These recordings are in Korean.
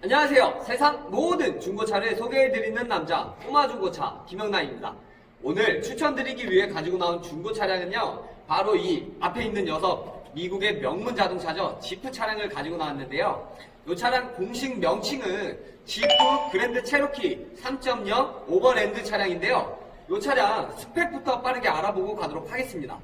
안녕하세요. 세상 모든 중고차를 소개해드리는 남자 꼬마 중고차 김영란입니다. 오늘 추천드리기 위해 가지고 나온 중고 차량은요. 바로 이 앞에 있는 녀석 미국의 명문 자동차죠. 지프 차량을 가지고 나왔는데요. 이 차량 공식 명칭은 지프 그랜드 체로키 3.0 오버랜드 차량인데요. 이 차량 스펙부터 빠르게 알아보고 가도록 하겠습니다.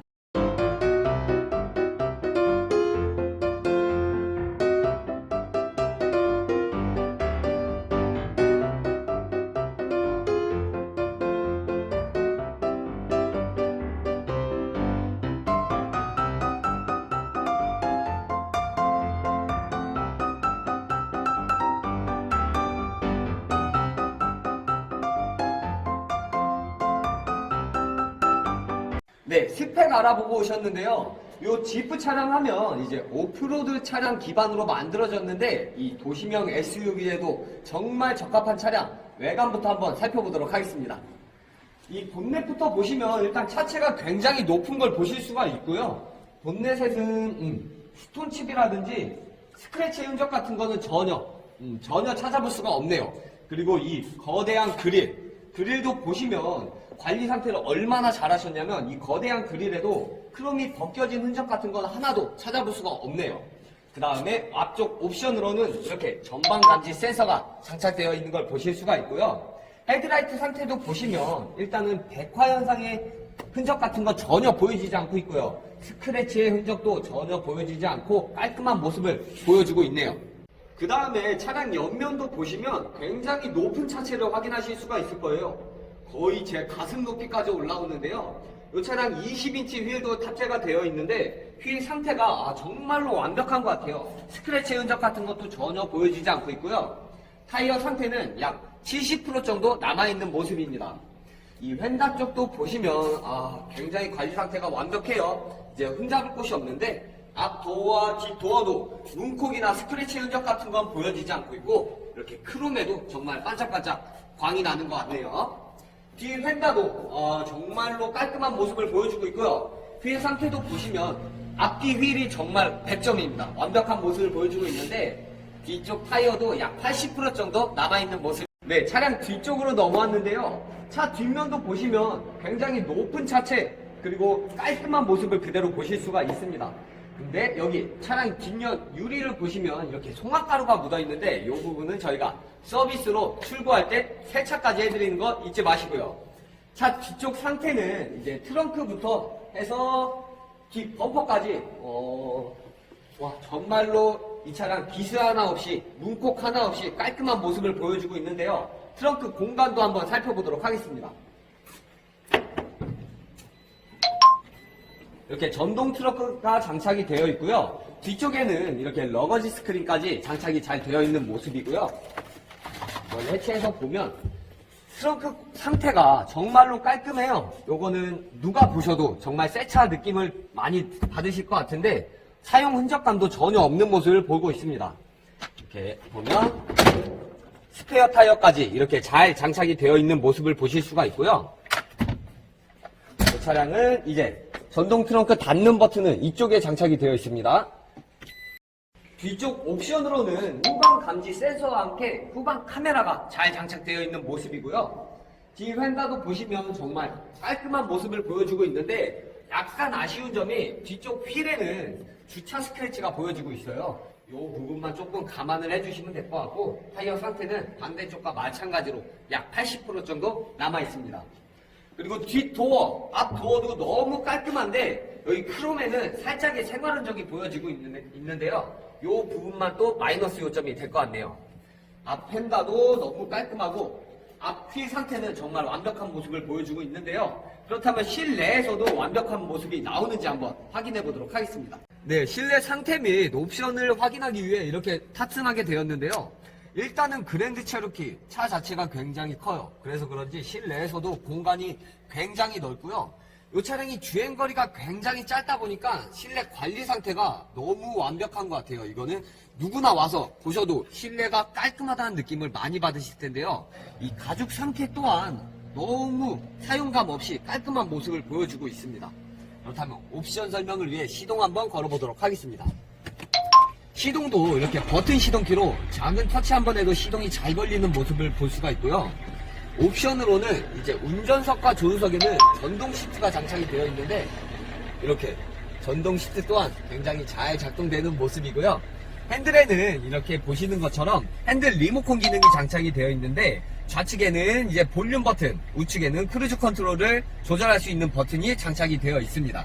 네, 스펙 알아보고 오셨는데요. 요 지프 차량 하면 이제 오프로드 차량 기반으로 만들어졌는데 이 도시명 SUV에도 정말 적합한 차량 외관부터 한번 살펴보도록 하겠습니다. 이 본넷부터 보시면 일단 차체가 굉장히 높은 걸 보실 수가 있고요. 본넷에는 음, 스톤칩이라든지 스크래치 흔적 같은 거는 전혀 음, 전혀 찾아볼 수가 없네요. 그리고 이 거대한 그릴 그릴도 보시면 관리 상태를 얼마나 잘하셨냐면 이 거대한 그릴에도 크롬이 벗겨진 흔적 같은 건 하나도 찾아볼 수가 없네요. 그 다음에 앞쪽 옵션으로는 이렇게 전방 감지 센서가 장착되어 있는 걸 보실 수가 있고요. 헤드라이트 상태도 보시면 일단은 백화 현상의 흔적 같은 건 전혀 보여지지 않고 있고요. 스크래치의 흔적도 전혀 보여지지 않고 깔끔한 모습을 보여주고 있네요. 그 다음에 차량 옆면도 보시면 굉장히 높은 차체를 확인하실 수가 있을 거예요. 거의 제 가슴 높이까지 올라오는데요. 이 차량 20인치 휠도 탑재가 되어 있는데 휠 상태가 아, 정말로 완벽한 것 같아요. 스크래치 흔적 같은 것도 전혀 보여지지 않고 있고요. 타이어 상태는 약 70% 정도 남아있는 모습입니다. 이 휀다 쪽도 보시면 아, 굉장히 관리 상태가 완벽해요. 이제 흠잡을 곳이 없는데 앞 도어와 뒷 도어도 문콕이나 스크래치 흔적 같은 건 보여지지 않고 있고 이렇게 크롬에도 정말 반짝반짝 광이 나는 것 같네요. 뒤 휀다도 어, 정말로 깔끔한 모습을 보여주고 있고요. 휠 상태도 보시면 앞뒤 휠이 정말 100점입니다. 완벽한 모습을 보여주고 있는데 뒤쪽 타이어도 약 80% 정도 남아있는 모습. 네, 차량 뒤쪽으로 넘어왔는데요. 차 뒷면도 보시면 굉장히 높은 차체 그리고 깔끔한 모습을 그대로 보실 수가 있습니다. 근데 여기 차량 뒷면 유리를 보시면 이렇게 송화가루가 묻어 있는데 이 부분은 저희가 서비스로 출고할 때 세차까지 해드리는 거 잊지 마시고요. 차 뒤쪽 상태는 이제 트렁크부터 해서 뒷 범퍼까지 어, 와 정말로 이 차량 기스 하나 없이 문콕 하나 없이 깔끔한 모습을 보여주고 있는데요. 트렁크 공간도 한번 살펴보도록 하겠습니다. 이렇게 전동 트렁크가 장착이 되어 있고요. 뒤쪽에는 이렇게 러거지 스크린까지 장착이 잘 되어 있는 모습이고요. 이걸 해체해서 보면 트렁크 상태가 정말로 깔끔해요. 요거는 누가 보셔도 정말 새 차 느낌을 많이 받으실 것 같은데 사용 흔적감도 전혀 없는 모습을 보고 있습니다. 이렇게 보면 스페어 타이어까지 이렇게 잘 장착이 되어 있는 모습을 보실 수가 있고요. 이 차량은 이제 전동 트렁크 닫는 버튼은 이쪽에 장착이 되어 있습니다. 뒤쪽 옵션으로는 후방 감지 센서와 함께 후방 카메라가 잘 장착되어 있는 모습이고요. 뒤 휀다도 보시면 정말 깔끔한 모습을 보여주고 있는데 약간 아쉬운 점이 뒤쪽 휠에는 주차 스크래치가 보여지고 있어요. 이 부분만 조금 감안을 해주시면 될 것 같고 타이어 상태는 반대쪽과 마찬가지로 약 80% 정도 남아 있습니다. 그리고 뒷 도어, 앞 도어도 너무 깔끔한데 여기 크롬에는 살짝의 생활 흔적이 보여지고 있는, 데 요이 부분만 또 마이너스 요점이 될 것 같네요. 앞 펜다도 너무 깔끔하고 앞휠 상태는 정말 완벽한 모습을 보여주고 있는데요. 그렇다면 실내에서도 완벽한 모습이 나오는지 한번 확인해 보도록 하겠습니다. 네, 실내 상태 및 옵션을 확인하기 위해 이렇게 탑승하게 되었는데요. 일단은 그랜드 체로키 차 자체가 굉장히 커요. 그래서 그런지 실내에서도 공간이 굉장히 넓고요. 이 차량이 주행 거리가 굉장히 짧다 보니까 실내 관리 상태가 너무 완벽한 것 같아요. 이거는 누구나 와서 보셔도 실내가 깔끔하다는 느낌을 많이 받으실 텐데요. 이 가죽 상태 또한 너무 사용감 없이 깔끔한 모습을 보여주고 있습니다. 그렇다면 옵션 설명을 위해 시동 한번 걸어보도록 하겠습니다. 시동도 이렇게 버튼 시동키로 작은 터치 한 번 해도 시동이 잘 걸리는 모습을 볼 수가 있고요. 옵션으로는 이제 운전석과 조수석에는 전동 시트가 장착이 되어 있는데 이렇게 전동 시트 또한 굉장히 잘 작동되는 모습이고요. 핸들에는 이렇게 보시는 것처럼 핸들 리모컨 기능이 장착이 되어 있는데 좌측에는 이제 볼륨 버튼, 우측에는 크루즈 컨트롤을 조절할 수 있는 버튼이 장착이 되어 있습니다.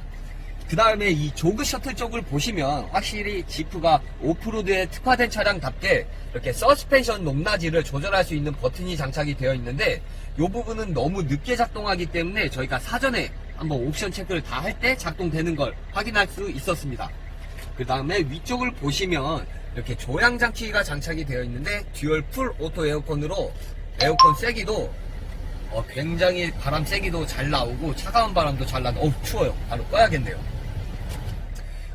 그 다음에 이 조그 셔틀 쪽을 보시면 확실히 지프가 오프로드에 특화된 차량답게 이렇게 서스펜션 높낮이를 조절할 수 있는 버튼이 장착이 되어 있는데 이 부분은 너무 늦게 작동하기 때문에 저희가 사전에 한번 옵션 체크를 다 할 때 작동되는 걸 확인할 수 있었습니다. 그 다음에 위쪽을 보시면 이렇게 조향 장치가 장착이 되어 있는데 듀얼 풀 오토 에어컨으로 에어컨 세기도 어, 굉장히 바람 세기도 잘 나오고 차가운 바람도 잘 나고 어우 추워요 바로 꺼야겠네요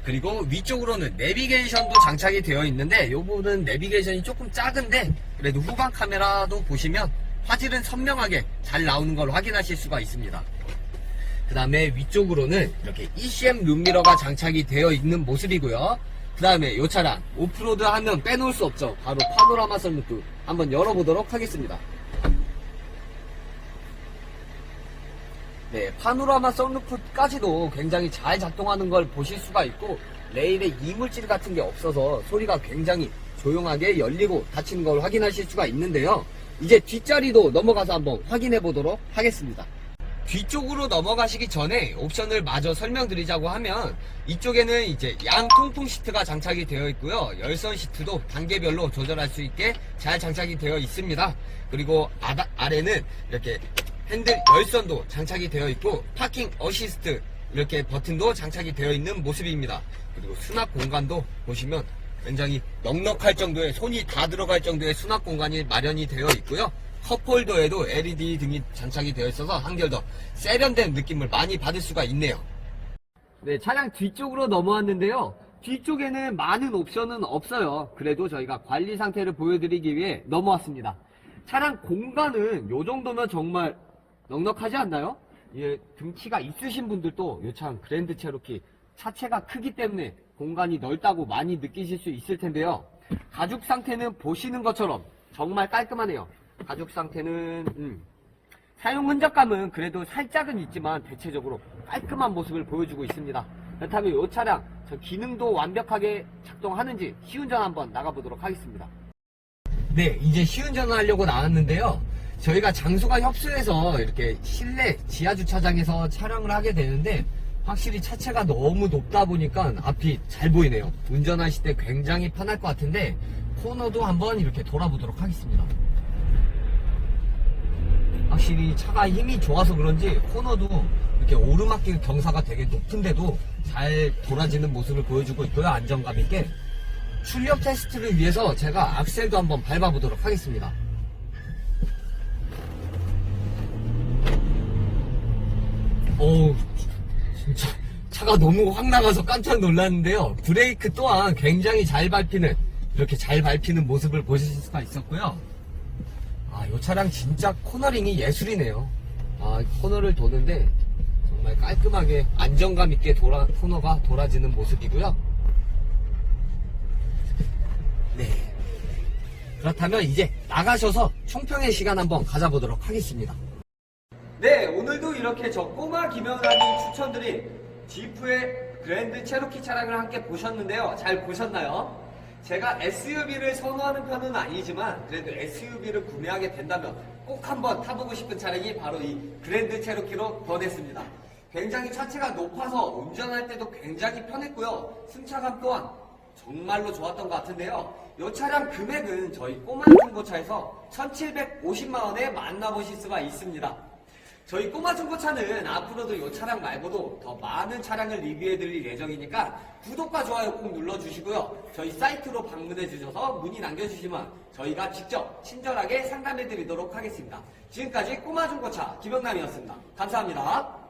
그리고 위쪽으로는 내비게이션도 장착이 되어 있는데 이 부분은 내비게이션이 조금 작은데 그래도 후방 카메라도 보시면 화질은 선명하게 잘 나오는 걸 확인하실 수가 있습니다. 그 다음에 위쪽으로는 이렇게 ECM 룸미러가 장착이 되어 있는 모습이고요. 그 다음에 이 차량 오프로드 하면 빼놓을 수 없죠. 바로 파노라마 선루프 한번 열어보도록 하겠습니다 네, 파노라마 선루프까지도 굉장히 잘 작동하는 걸 보실 수가 있고 레일에 이물질 같은 게 없어서 소리가 굉장히 조용하게 열리고 닫히는 걸 확인하실 수가 있는데요. 이제 뒷자리도 넘어가서 한번 확인해 보도록 하겠습니다. 뒤쪽으로 넘어가시기 전에 옵션을 마저 설명드리자고 하면 이쪽에는 이제 양 통풍 시트가 장착이 되어 있고요. 열선 시트도 단계별로 조절할 수 있게 잘 장착이 되어 있습니다. 그리고 아래는 이렇게 핸들 열선도 장착이 되어 있고 파킹 어시스트 이렇게 버튼도 장착이 되어 있는 모습입니다. 그리고 수납 공간도 보시면 굉장히 넉넉할 정도의 손이 다 들어갈 정도의 수납 공간이 마련이 되어 있고요. 컵홀더에도 LED 등이 장착이 되어 있어서 한결 더 세련된 느낌을 많이 받을 수가 있네요. 네, 차량 뒤쪽으로 넘어왔는데요. 뒤쪽에는 많은 옵션은 없어요. 그래도 저희가 관리 상태를 보여드리기 위해 넘어왔습니다. 차량 공간은 요 정도면 정말 넉넉하지 않나요? 예, 등치가 있으신 분들도 요 차량 그랜드 체로키 차체가 크기 때문에 공간이 넓다고 많이 느끼실 수 있을 텐데요. 가죽 상태는 보시는 것처럼 정말 깔끔하네요. 가죽 상태는 음, 사용 흔적감은 그래도 살짝은 있지만 대체적으로 깔끔한 모습을 보여주고 있습니다. 그렇다면 이 차량 저 기능도 완벽하게 작동하는지 시운전 한번 나가보도록 하겠습니다. 네, 이제 시운전을 하려고 나왔는데요. 저희가 장소가 협소해서 이렇게 실내 지하 주차장에서 촬영을 하게 되는데 확실히 차체가 너무 높다 보니까 앞이 잘 보이네요. 운전하실 때 굉장히 편할 것 같은데 코너도 한번 이렇게 돌아보도록 하겠습니다. 확실히 차가 힘이 좋아서 그런지 코너도 이렇게 오르막길 경사가 되게 높은데도 잘 돌아지는 모습을 보여주고 있고요. 안정감 있게. 출력 테스트를 위해서 제가 악셀도 한번 밟아보도록 하겠습니다. 어우, 진짜 차가 너무 확 나가서 깜짝 놀랐는데요. 브레이크 또한 굉장히 잘 밟히는, 이렇게 잘 밟히는 모습을 보실 수가 있었고요. 아, 이 차량 진짜 코너링이 예술이네요. 아, 코너를 도는데 정말 깔끔하게 안정감 있게 돌아, 코너가 돌아지는 모습이고요. 네. 그렇다면 이제 나가셔서 총평의 시간 한번 가져보도록 하겠습니다. 네, 오늘도 이렇게 저 꼬마 김영란이 추천드린 지프의 그랜드 체로키 차량을 함께 보셨는데요. 잘 보셨나요? 제가 SUV를 선호하는 편은 아니지만 그래도 SUV를 구매하게 된다면 꼭 한번 타보고 싶은 차량이 바로 이 그랜드 체로키로 변했습니다. 굉장히 차체가 높아서 운전할 때도 굉장히 편했고요. 승차감 또한 정말로 좋았던 것 같은데요. 이 차량 금액은 저희 꼬마 중고차에서 1750만원에 만나보실 수가 있습니다. 저희 꼬마 중고차는 앞으로도 이 차량 말고도 더 많은 차량을 리뷰해드릴 예정이니까 구독과 좋아요 꼭 눌러주시고요. 저희 사이트로 방문해주셔서 문의 남겨주시면 저희가 직접 친절하게 상담해드리도록 하겠습니다. 지금까지 꼬마 중고차 김영남이었습니다. 감사합니다.